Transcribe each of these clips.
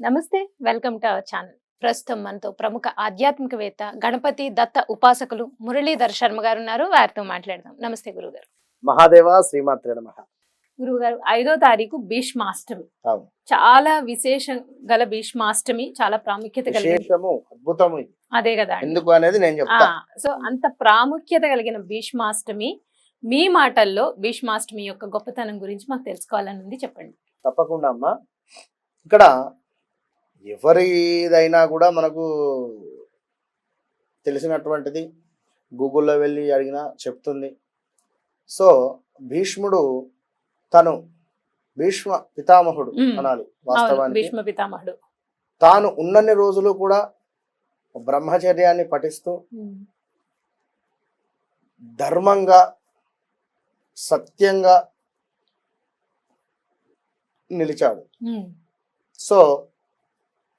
నమస్తే welcome to our channel. ప్రస్తుతం మనతో ప్రముఖ ఆధ్యాత్మికవేత్త గణపతి దత్త ఉపాసకులు మురళీధర్ శర్మ గారు ఉన్నారు. వారితో మాట్లాడదాం. నమస్తే గురుగారు. మహాదేవ శ్రీమాత్రే నమ. గురుగారు ఐదో తారీఖు భీష్మాష్టమి. చాలా విశేషం గల భీష్మాష్టమి చాలా ప్రాముఖ్యత ఇది. అదే కదా. ఎందుకు అనేది నేను సో అంత ప్రాముఖ్యత కలిగిన భీష్మాష్టమి మీ మాటల్లో భీష్మాష్టమి యొక్క గొప్పతనం గురించి మాకు తెలుసుకోవాలని ఉంది చెప్పండి. తప్పకుండా అమ్మా. ఇక్కడ ఎవరిదైనా కూడా మనకు తెలిసినటువంటిది గూగుల్లో వెళ్ళి అడిగినా చెప్తుంది. సో భీష్ముడు తను భీష్మ పితామహుడు. అనాలి వాస్తవానికి. భీష్మ పితామహుడు. తాను ఉన్నన్ని రోజులు కూడా బ్రహ్మచర్యాన్ని పఠిస్తూ ధర్మంగా సత్యంగా నిలిచాడు. సో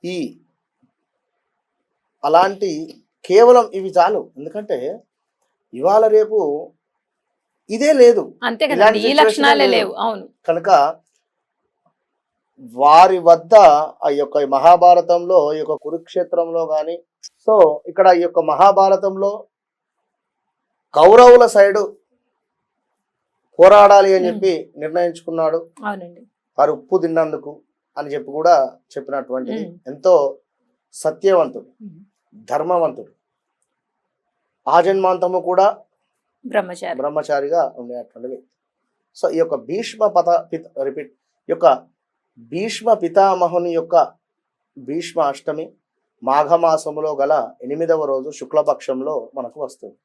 ఈ అలాంటి కేవలం ఇవి చాలు. ఎందుకంటే ఇవాళ రేపు ఇదే లేదు. అంతే కదా ఇలాంటి ఈ situation లక్షణాలే లేదు. లేవు. అవును. కనుక వారి వద్ద ఆ యొక్క మహాభారతంలో ఈ యొక్క కురుక్షేత్రంలో గాని సో ఇక్కడ ఈ యొక్క మహాభారతంలో కౌరవుల సైడు పోరాడాలి అని చెప్పి నిర్ణయించుకున్నాడు. వారు ఉప్పు తిన్నందుకు. అని చెప్పి కూడా చెప్పినటువంటిది. మ్మ్. ఎంతో సత్యవంతుడు ధర్మవంతుడు. ఆజన్మాంతము కూడా బ్రహ్మచారి. బ్రహ్మచారిగా ఉండేటువంటి వ్యక్తి. సో ఈ యొక్క భీష్మ పత పిత రిపీట్ ఈ యొక్క భీష్మ పితామహుని యొక్క భీష్మ అష్టమి మాఘమాసములో గల ఎనిమిదవ రోజు శుక్లపక్షంలో మనకు వస్తుంది.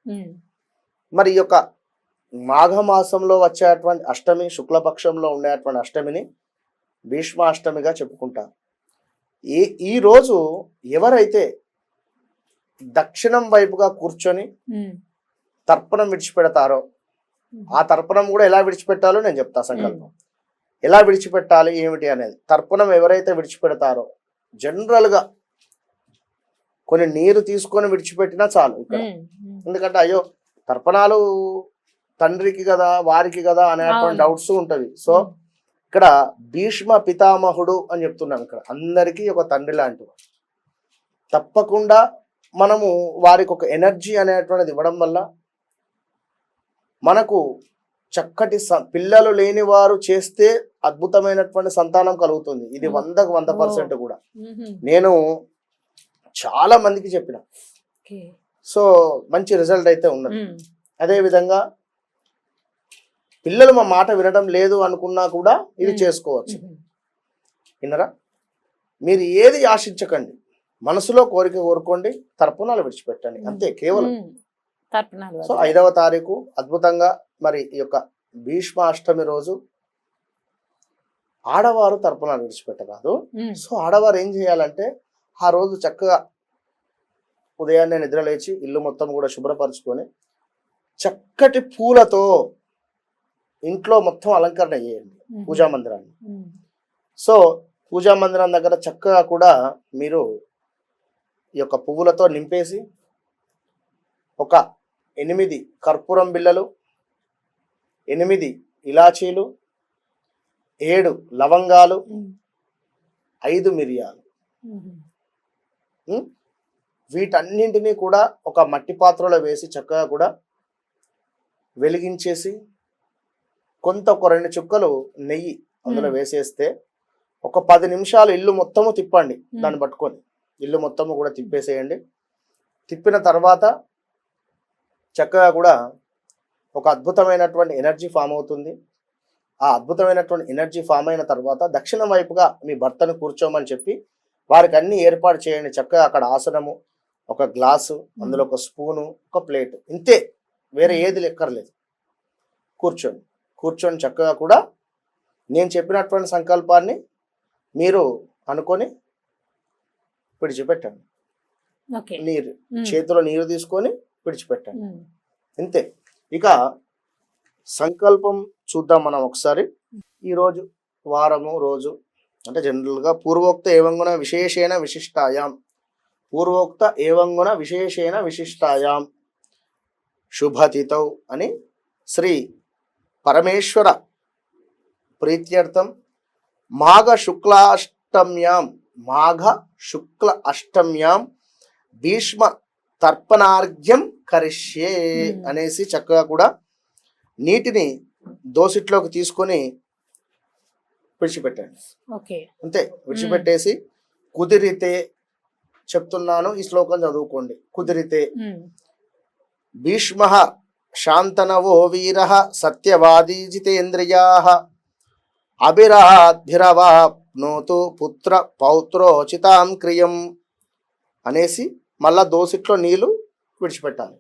మరి ఈ యొక్క మాఘమాసంలో వచ్చేటువంటి అష్టమి శుక్లపక్షంలో ఉండేటువంటి అష్టమిని భీష్మాష్టమిగా చెప్పుకుంటారు ఈ ఈ రోజు ఎవరైతే దక్షిణం వైపుగా కూర్చొని తర్పణం విడిచిపెడతారో. ఆ తర్పణం కూడా ఎలా విడిచిపెట్టాలో నేను చెప్తా సంకల్పం. ఎలా విడిచిపెట్టాలి ఏమిటి అనేది. తర్పణం ఎవరైతే విడిచిపెడతారో జనరల్గా కొన్ని నీరు తీసుకొని విడిచిపెట్టినా చాలు ఇక్కడ. ఎందుకంటే అయ్యో తర్పణాలు తండ్రికి కదా వారికి కదా అనేటువంటి. డౌట్స్ ఉంటవి సో ఇక్కడ భీష్మ పితామహుడు అని చెప్తున్నాం ఇక్కడ. అందరికీ ఒక తండ్రి లాంటివి తప్పకుండా మనము వారికి ఒక ఎనర్జీ అనేటువంటిది ఇవ్వడం వల్ల మనకు చక్కటి పిల్లలు లేని వారు చేస్తే అద్భుతమైనటువంటి సంతానం కలుగుతుంది. ఇది. వందకు వంద. పర్సెంట్ కూడా. నేను చాలా మందికి చెప్పిన. సో మంచి రిజల్ట్ అయితే ఉన్నది. అదే విధంగా పిల్లలు మా మాట వినడం లేదు అనుకున్నా కూడా ఇది. చేసుకోవచ్చు. విన్నరా? మీరు ఏది ఆశించకండి. మనసులో కోరిక కోరుకోండి తర్పణాలు విడిచిపెట్టండి. అంతే కేవలం. సో. ఐదవ తారీఖు అద్భుతంగా మరి ఈ యొక్క భీష్మ అష్టమి రోజు ఆడవారు తర్పణాలు విడిచిపెట్టరాదు. సో ఆడవారు ఏం చేయాలంటే ఆ రోజు చక్కగా ఉదయాన్నే నిద్ర లేచి ఇల్లు మొత్తం కూడా శుభ్రపరచుకొని చక్కటి పూలతో ఇంట్లో మొత్తం అలంకరణ చేయండి పూజా మందిరాన్ని. సో పూజా మందిరం దగ్గర చక్కగా కూడా మీరు ఈ యొక్క పువ్వులతో నింపేసి ఒక ఎనిమిది కర్పూరం బిళ్ళలు ఎనిమిది ఇలాచీలు ఏడు లవంగాలు ఐదు మిరియాలు? వీటన్నింటినీ కూడా ఒక మట్టి పాత్రలో వేసి చక్కగా కూడా వెలిగించేసి కొంత ఒక రెండు చుక్కలు నెయ్యి అందులో. వేసేస్తే ఒక పది నిమిషాలు ఇల్లు మొత్తము తిప్పండి. దాన్ని పట్టుకొని. ఇల్లు మొత్తము కూడా తిప్పేసేయండి. తిప్పిన తర్వాత చక్కగా కూడా ఒక అద్భుతమైనటువంటి ఎనర్జీ ఫామ్ అవుతుంది. ఆ అద్భుతమైనటువంటి ఎనర్జీ ఫామ్ అయిన తర్వాత దక్షిణ వైపుగా మీ భర్తను కూర్చోమని చెప్పి వారికి అన్ని ఏర్పాటు చేయండి. చక్కగా అక్కడ ఆసనము ఒక గ్లాసు అందులో ఒక స్పూను ఒక ప్లేట్. ఇంతే. వేరే ఏది లెక్కర్లేదు. కూర్చోండి. కూర్చొని చక్కగా కూడా నేను చెప్పినటువంటి సంకల్పాన్ని మీరు అనుకొని విడిచిపెట్టండి. ఓకే. నీరు చేతిలో నీరు తీసుకొని విడిచిపెట్టండి. ఇంతే. ఇక సంకల్పం చూద్దాం మనం ఒకసారి. ఈరోజు వారము రోజు అంటే జనరల్గా పూర్వోక్త ఏవంగున విశేషేణ విశిష్టాయాం. పూర్వోక్త ఏవంగున విశేషేణ విశిష్టాయాం. శుభతిథౌ అని శ్రీ పరమేశ్వర ప్రీత్యర్థం మాఘ శుక్లాష్టమ్యాం మాఘ శుక్ల అష్టమ్యాం భీష్మ తర్పణార్ఘ్యం కరిష్యే Hmm. అనేసి చక్కగా కూడా నీటిని దోసిట్లోకి తీసుకొని విడిచిపెట్టండి. ఓకే. అంతే విడిచిపెట్టేసి కుదిరితే చెప్తున్నాను ఈ శ్లోకం చదువుకోండి. కుదిరితే ఉమ్, భీష్మ శాంతనవో వీర సత్యవాదీ జితేంద్రియా అభిరాద్భిరవాప్నోతు పుత్ర పౌత్రోచితాం క్రియం అనేసి మళ్ళా దోసిట్లో నీళ్ళు విడిచిపెట్టాలి.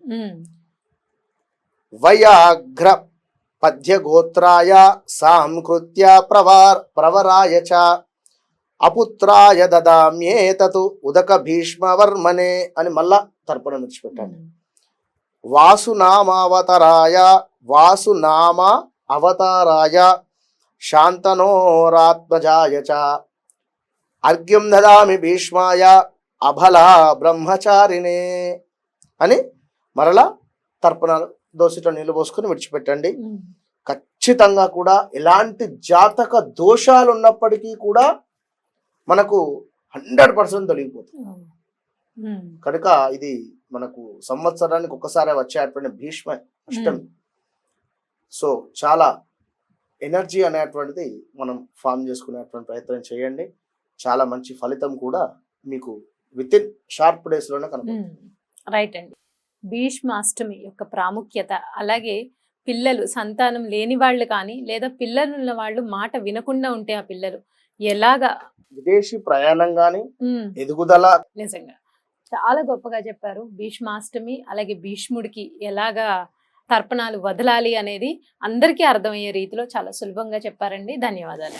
వయాఘ్ర పద్యగోత్రాయ సాంకృత్య ప్రవార్ ప్రవరాయ చ అపుత్రాయ దదామ్యేతతు ఉదక భీష్మవర్మనే అని మళ్ళా తర్పణం విడిచిపెట్టాలి. వాసునామావతారాయ వాసునామ అవతారాయ. శాంతనోరాత్మజాయ చ అర్ఘ్యం దదామి భీష్మాయ అబల బ్రహ్మచారిణే అని మరలా తర్పణాలు దోసిలో నీళ్ళు పోసుకొని విడిచిపెట్టండి. ఖచ్చితంగా కూడా ఎలాంటి జాతక దోషాలు ఉన్నప్పటికీ కూడా మనకు హండ్రెడ్ పర్సెంట్ తొలగిపోతుంది. కనుక ఇది మనకు సంవత్సరానికి ఒక్కసారి వచ్చేటువంటి భీష్మ అష్టమి. సో చాలా ఎనర్జీ అనేటువంటిది మనం ఫామ్ చేసుకునేటువంటి ప్రయత్నం చేయండి. చాలా మంచి ఫలితం కూడా మీకు విత్ ఇన్ షార్ప్ డేస్లోనే కనబడుతుంది. రైట్ అండి. భీష్మాష్టమి యొక్క ప్రాముఖ్యత అలాగే పిల్లలు సంతానం లేని వాళ్ళు కానీ లేదా పిల్లలు ఉన్న వాళ్ళు మాట వినకుండా ఉంటే ఆ పిల్లలు ఎలాగా విదేశీ ప్రయాణం కానీ ఎదుగుదల నిజంగా. చాలా గొప్పగా చెప్పారు. భీష్మాష్టమి అలాగే భీష్ముడికి ఎలాగా తర్పణాలు వదలాలి అనేది అందరికీ అర్థమయ్యే రీతిలో చాలా సులభంగా చెప్పారండి. ధన్యవాదాలు